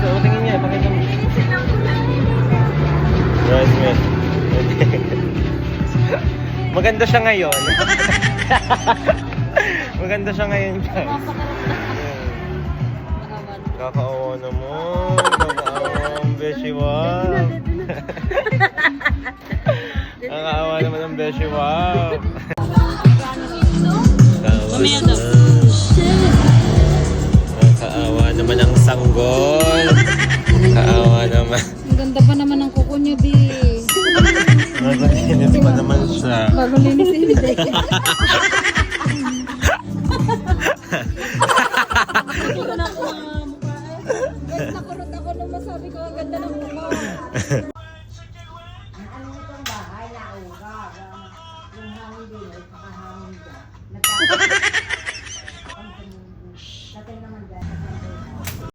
O, tingin niya, pakita mo. Bridesmaid. Maganda siya ngayon. Maganda siya ngayon, guys. Kakaawa naman. Kakaawa ang beshi wow. Kakaawa naman ang beshi wow. Mamaya daw. Sanggol. Kaawa naman. Ang ganda pa naman ng kuko niya, Bi. Nagalinis pa naman siya. Bago linis hindi. Nakurot ako nung masabi ko ang ganda ng mukha.